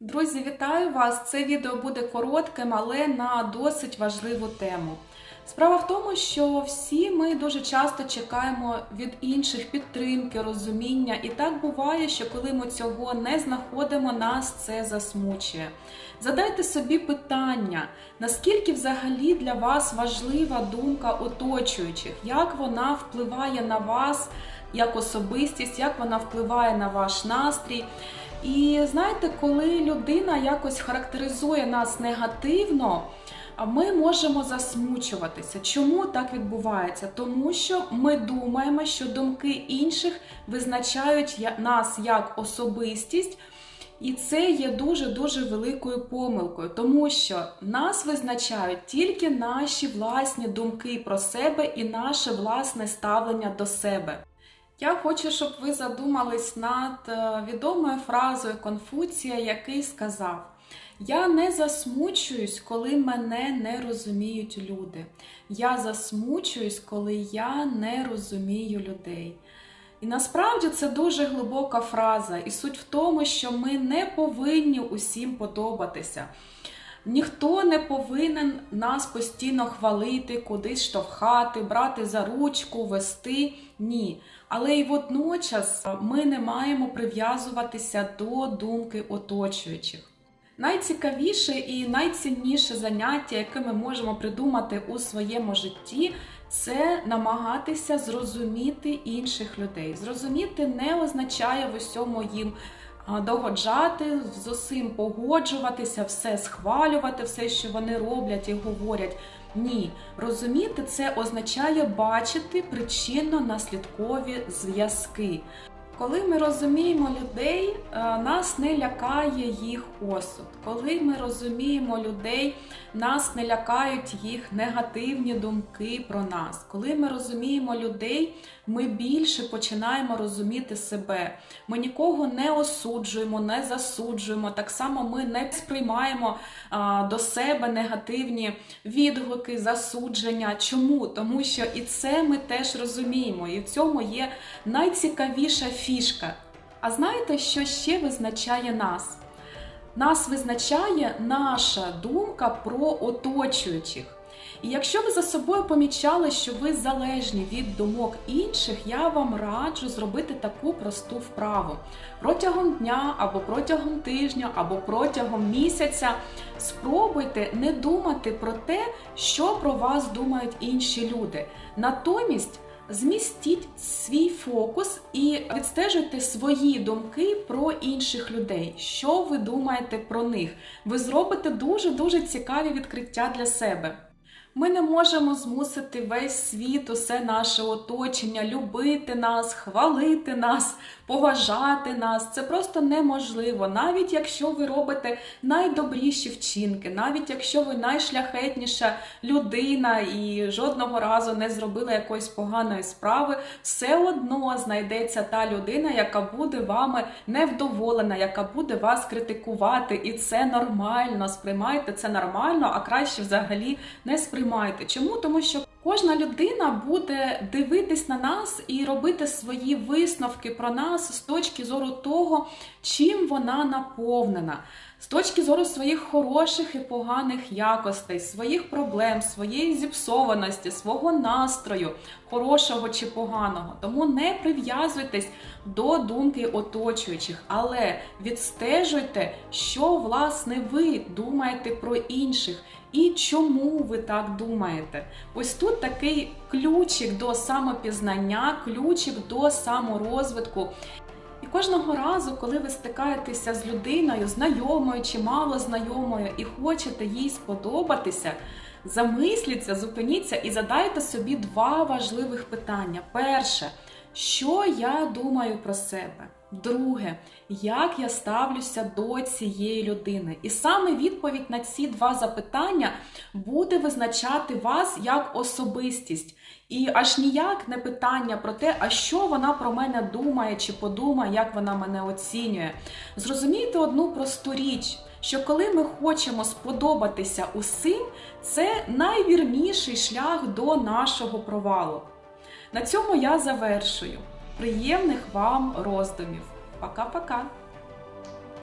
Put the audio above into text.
Друзі, вітаю вас! Це відео буде коротким, але на досить важливу тему. Справа в тому, що всі ми дуже часто чекаємо від інших підтримки, розуміння, і так буває, що коли ми цього не знаходимо, нас це засмучує. Задайте собі питання, наскільки взагалі для вас важлива думка оточуючих, як вона впливає на вас як особистість, як вона впливає на ваш настрій. І знаєте, коли людина якось характеризує нас негативно, ми можемо засмучуватися. Чому так відбувається? Тому що ми думаємо, що думки інших визначають нас як особистість. І це є дуже-дуже великою помилкою, тому що нас визначають тільки наші власні думки про себе і наше власне ставлення до себе. Я хочу, щоб ви задумались над е, відомою фразою Конфуція, який сказав: Я не засмучуюсь, коли мене не розуміють люди. Я засмучуюсь, коли я не розумію людей. І насправді це дуже глибока фраза, і суть в тому, що ми не повинні усім подобатися. Ніхто не повинен нас постійно хвалити, кудись штовхати, брати за ручку, вести. Ні. Але й водночас ми не маємо прив'язуватися до думки оточуючих. Найцікавіше і найцінніше заняття, яке ми можемо придумати у своєму житті, це намагатися зрозуміти інших людей. Зрозуміти не означає в усьому їм догоджати, з усім погоджуватися, все схвалювати, все, що вони роблять і говорять. Ні, розуміти це означає бачити причинно-наслідкові зв'язки. Коли ми розуміємо людей, е, нас не лякає їх осуд. Коли ми розуміємо людей, нас не лякають їх негативні думки про нас. Коли ми розуміємо людей, ми більше починаємо розуміти себе. Ми нікого не осуджуємо, не засуджуємо. Так само ми не сприймаємо до себе негативні відгуки, засудження. Чому? Тому що і це ми теж розуміємо, і в цьому є найцікавіша фішка. А знаєте, що ще визначає нас? Нас визначає наша думка про оточуючих. І якщо ви за собою помічали, що ви залежні від думок інших, я вам раджу зробити таку просту вправу. Протягом дня або протягом тижня, або протягом місяця спробуйте не думати про те, що про вас думають інші люди. Натомість Змістіть свій фокус і відстежуйте свої думки про інших людей. Що ви думаєте про них? Ви зробите дуже дуже цікаві відкриття для себе. Ми не можемо змусити весь світ, усе наше оточення, любити нас, хвалити нас, поважати нас. Це просто неможливо. Навіть якщо ви робите найдобріші вчинки, навіть якщо ви найшляхетніша людина і жодного разу не зробили якоїсь поганої справи, все одно знайдеться та людина, яка буде вами невдоволена, яка буде вас критикувати. І це нормально. Сприймайте це нормально, а краще взагалі не сприймайте. Чому? Тому що кожна людина буде дивитись на нас і робити свої висновки про нас з точки зору того, чим вона наповнена. З точки зору своїх хороших і поганих якостей, своїх проблем, своєї зіпсованості, свого настрою, хорошого чи поганого. Тому не прив'язуйтесь до думки оточуючих, але відстежуйте, що власне ви думаєте про інших. І чому ви так думаєте? Ось тут такий ключик до самопізнання, ключик до саморозвитку. Кожного разу, коли ви стикаєтеся з людиною, знайомою чи мало знайомою, і хочете їй сподобатися, замисліться, зупиніться і задайте собі два важливих питання. Перше, що я думаю про себе? Друге, як я ставлюся до цієї людини? І саме відповідь на ці два запитання буде визначати вас як особистість. І аж ніяк не питання про те, а що вона про мене думає чи подумає, як вона мене оцінює. Зрозумійте одну просту річ. Що коли ми хочемо сподобатися усім, це найвірніший шлях до нашого провалу. На цьому я завершую. Приємних вам роздумів. Пока-пока!